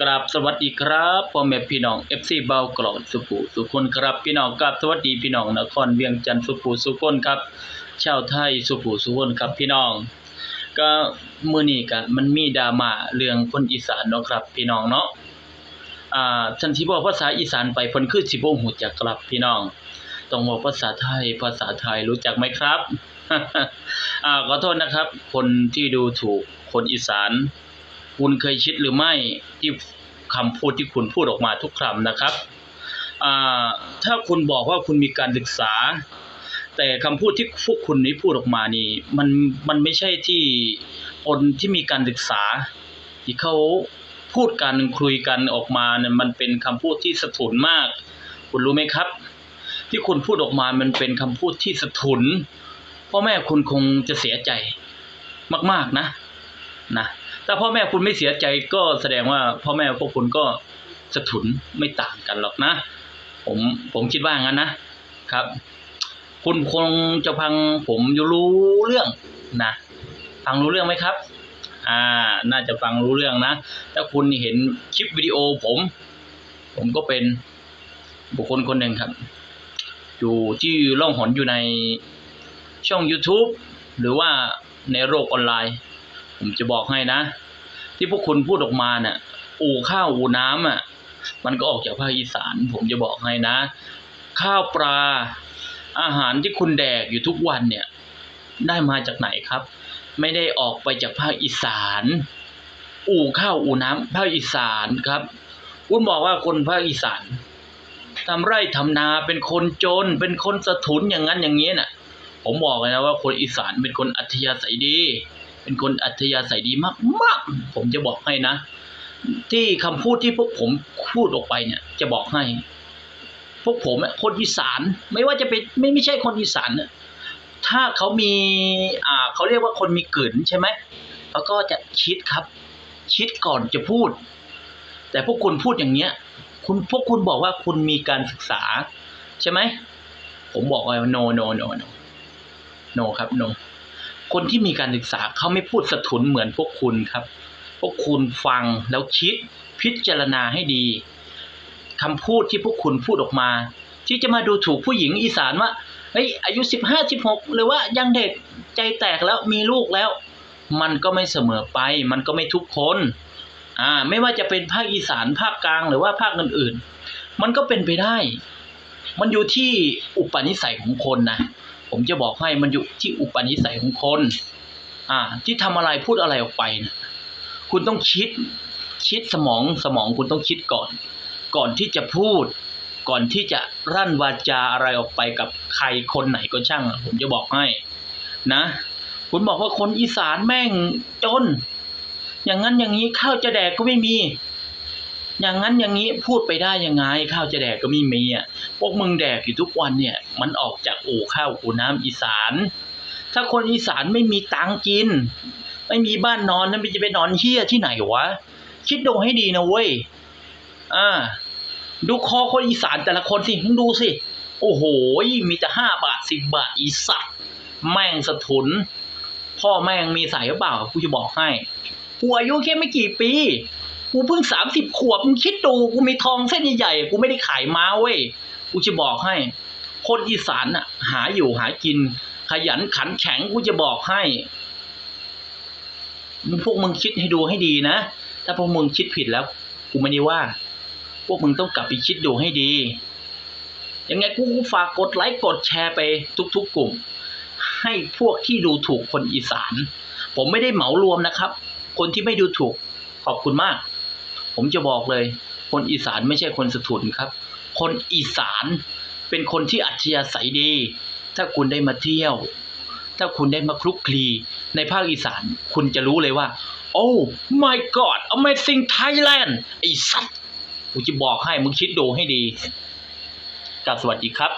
กราบสวัสดีครับพ่อแม่พี่น้อง FC เบากรอดสุภูสุคนครับพี่น้องกราบสวัสดีพี่น้องนครเวียงจันทร์สุภูสุคนครับชาวไทยสุภูสุคนครับพี่น้อง ก็มือนี้ก็มันมีดราม่าเรื่องคนอีสานเนาะครับ พี่น้องเนาะอ่าท่านที่บอกภาษาอีสานไปเพิ่นคือสิบ่ฮู้จักครับพี่น้องต้องบอกภาษาไทยภาษาไทยรู้จักไหมครับอ่าขอโทษนะครับ คนที่ดูถูกคนอีสาน คุณเคยคิดหรือไม่ที่คำพูดที่คุณพูดออกมาทุกคำนะครับ ถ้าคุณบอกว่าคุณมีการศึกษา แต่คำพูดที่พวกคุณนี้พูดออกมานี่มันมันไม่ใช่ที่คนที่มีการศึกษา ที่เขาพูดกันคุยกันออกมาเนี่ยมันเป็นคำพูดที่สะทุนมาก คุณรู้ไหมครับ ที่คุณพูดออกมามันเป็นคำพูดที่สะทุนพ่อแม่คุณคงจะเสียใจมาก ๆนะนะ ถ้าพ่อแม่คุณไม่เสียใจก็แสดงว่าพ่อแม่พวกคุณก็สะทุนไม่ต่างกันหรอกนะ ผมผมคิดว่างั้นนะครับ คุณคงจะฟังผมอยู่รู้เรื่องนะฟังรู้เรื่องไหมครับ อ่า น่าจะฟังรู้เรื่องนะถ้าคุณเห็นคลิปวิดีโอผม ผมก็เป็นบุคคลคนหนึ่งครับ อยู่ที่ล่องหนอยู่ในช่อง YouTube หรือว่าในโลกออนไลน์ ผมจะบอกให้นะ ที่พวกคุณพูดออกมาเนี่ยอู่ข้าวอู่น้ำอะ มันก็ออกจากภาคอีสาน ผมจะบอกให้นะ ข้าวปลาอาหารที่คุณแดกอยู่ทุกวันเนี่ย ได้มาจากไหนครับ ไม่ได้ออกไปจากภาคอีสาน อู่ข้าวอู่น้ำภาคอีสานครับคุณบอกว่าคนภาคอีสานทำไร่ทำนาเป็นคนจน เป็นคนสะทุนอย่างนั้นอย่างนี้น่ะ ผมบอกเลยนะว่าคนอีสานเป็นคนอัธยาศัยดี เป็นคนอัธยาศัยดีมากๆผมจะบอกให้นะ ที่คำพูดที่พวกผมพูดออกไปเนี่ย จะบอกให้ พวกผมคนอีสาน ไม่ว่าจะเป็นไม่ไม่ใช่คนอีสานถ้าเขามี อ่าเขาเรียกว่าคนมีกลืนใช่ไหมเขาก็จะคิดครับ คิดก่อนจะพูด แต่พวกคุณพูดอย่างเนี้ย คุณพวกคุณบอกว่าคุณมีการศึกษา ใช่ไหมผมบอกว่า no no no no no ครับ no คนที่มีการศึกษาเขาไม่พูดสะทุนเหมือนพวกคุณครับ พวกคุณฟังแล้วคิดพิจารณาให้ดีคำพูดที่พวกคุณพูดออกมา ที่จะมาดูถูกผู้หญิงอีสานว่าเฮ้ยอายุสิบห้าสิบหกหรือว่ายังเด็กใจแตกแล้วมีลูกแล้ว มันก็ไม่เสมอไป มันก็ไม่ทุกคนอ่าไม่ว่าจะเป็นภาคอีสานภาคกลางหรือว่าภาคอื่นๆ มันก็เป็นไปได้ มันอยู่ที่อุปนิสัยของคนนะ ผมจะบอกให้มันอยู่ที่อุปนิสัยของคน อ่า ที่ทำอะไรพูดอะไรออกไปนะคุณต้องคิด คิดสมองสมองคุณต้องคิดก่อน ก่อนที่จะพูด ก่อนที่จะรั่นวาจาอะไรออกไปกับใครคนไหนก็ช่าง ผมจะบอกให้ นะ คุณบอกว่าคนอีสานแม่งจน อย่างนั้นอย่างนี้ข้าวจะแดกก็ไม่มี อย่างนั้นอย่างนี้พูดไปได้ยังไงข้าวจะแดกก็ไม่มีอะพวกมึงแดกอยู่ทุกวันเนี่ย มันออกจากอู่ข้าวอู่น้ำอีสาน ถ้าคนอีสานไม่มีตังกิน ไม่มีบ้านนอนนั่นจะไปนอนเฮี้ยที่ไหนวะคิดดูให้ดีนะเว้ยอ่าดูคอคนอีสานแต่ละคนสิมึงดูสิ โอ้โหมีแต่ห้าบาทสิบบาทอีสัตว์แม่งสะทุน พ่อแม่งมีใส่หรือเปล่ากูจะบอกให้กูอายุแค่ไม่กี่ปี กูเพิ่งสามสิบขวบมึงคิดดูกูมีทองเส้นใหญ่ๆกูไม่ได้ขายม้าเว้ยกูจะบอกให้ คนอีสานน่ะหาอยู่หากิน ขยันขันแข็งกูจะบอกให้มึงพวกมึงคิดให้ดูให้ดีนะถ้าพวกมึงคิดผิดแล้ว กูไม่ได้ว่า พวกมึงต้องกลับไปคิดดูให้ดี ยังไงกูฝากกดไลค์กดแชร์ไปทุกๆกลุ่ม ให้พวกที่ดูถูกคนอีสาน ผมไม่ได้เหมารวมนะครับ คนที่ไม่ดูถูกขอบคุณมาก ผมจะบอกเลย คนอีสานไม่ใช่คนสถุนครับ คนอีสานเป็นคนที่อัธยาศัยดี ถ้าคุณได้มาเที่ยว ถ้าคุณได้มาคลุกคลีในภาคอีสาน คุณจะรู้เลยว่า โอ้ my god amazing Thailand ไอ้สัตว์กูจะบอกให้มึงคิดดูให้ดีกราบสวัสดีครับ